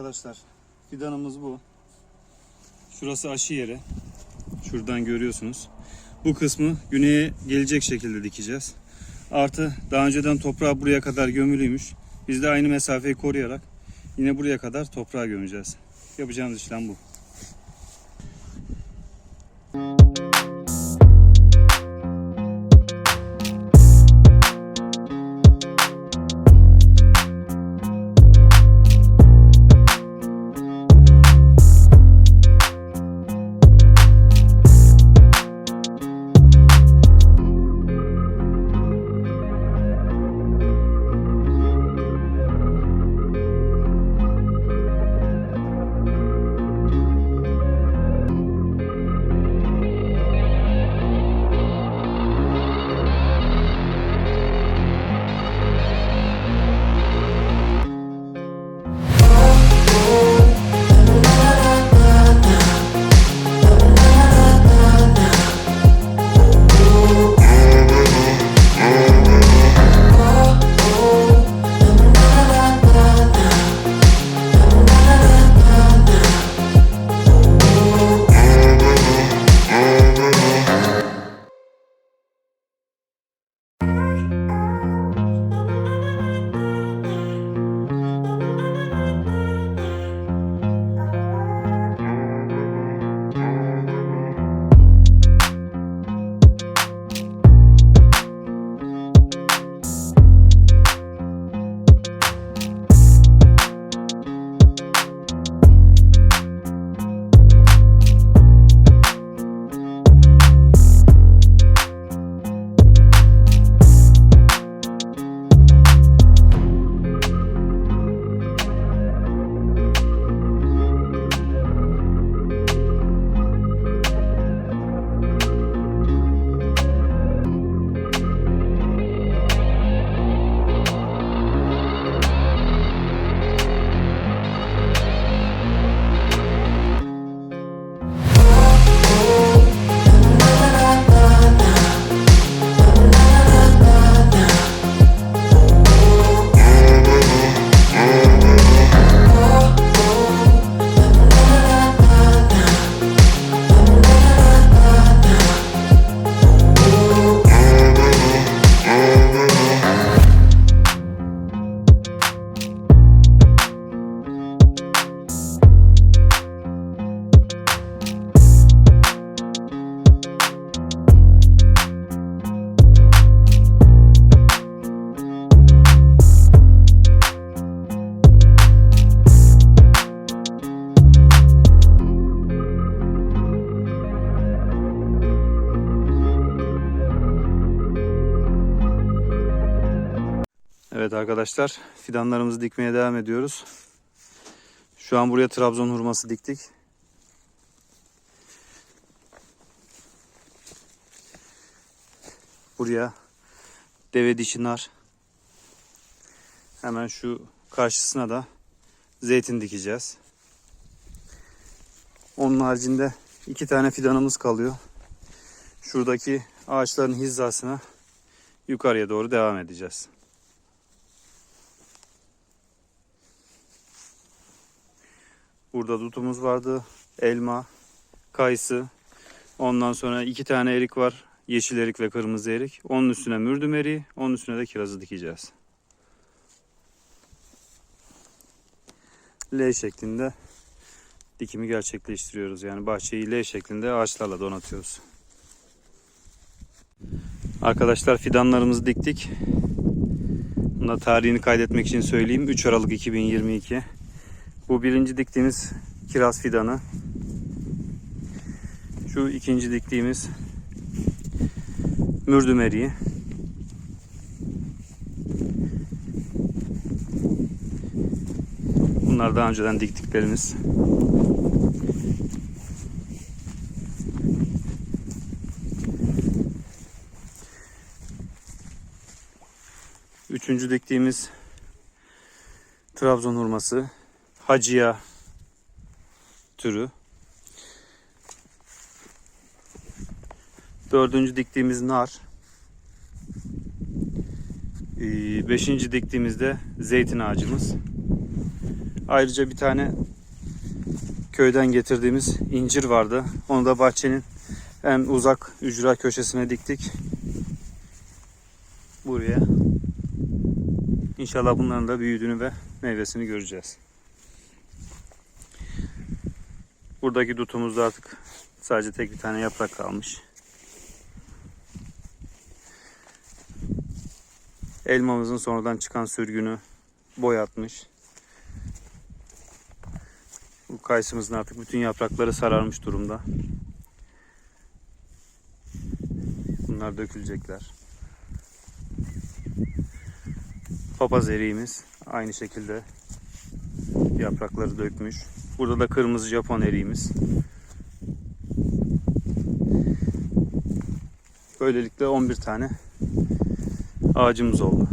Arkadaşlar fidanımız bu. Şurası aşı yeri. Şuradan görüyorsunuz. Bu kısmı güneye gelecek şekilde dikeceğiz. Artı daha önceden toprağı buraya kadar gömülüymüş. Biz de aynı mesafeyi koruyarak yine buraya kadar toprağa gömeceğiz. Yapacağımız işlem bu. Evet arkadaşlar fidanlarımızı dikmeye devam ediyoruz. Şu an buraya Trabzon hurması diktik. Buraya deve dişi nar. Hemen şu karşısına da zeytin dikeceğiz. Onun haricinde iki tane fidanımız kalıyor. Şuradaki ağaçların hizasına yukarıya doğru devam edeceğiz. Burada dutumuz vardı. Elma, kayısı. Ondan sonra iki tane erik var. Yeşil erik ve kırmızı erik. Onun üstüne mürdüm eriği. Onun üstüne de kirazı dikeceğiz. L şeklinde dikimi gerçekleştiriyoruz. Yani bahçeyi L şeklinde ağaçlarla donatıyoruz. Arkadaşlar fidanlarımızı diktik. Bunda tarihini kaydetmek için söyleyeyim. 3 Aralık 2022. Bu birinci diktiğimiz kiraz fidanı. Şu ikinci diktiğimiz mürdüm eriği. Bunlar daha önceden diktiklerimiz. Üçüncü diktiğimiz Trabzon hurması. Hacıya türü. Dördüncü diktiğimiz nar. Ee, Beşinci diktiğimizde zeytin ağacımız. Ayrıca bir tane köyden getirdiğimiz incir vardı. Onu da bahçenin en uzak ücra köşesine diktik. Buraya. İnşallah bunların da büyüdüğünü ve meyvesini göreceğiz. Buradaki dutumuzda artık sadece tek bir tane yaprak kalmış. Elmamızın sonradan çıkan sürgünü boyatmış. Bu kayısımızın artık bütün yaprakları sararmış durumda. Bunlar dökülecekler. Papaz eriğimiz aynı şekilde yaprakları dökmüş. Burada da kırmızı Japon eriğimiz. Böylelikle 11 tane ağacımız oldu.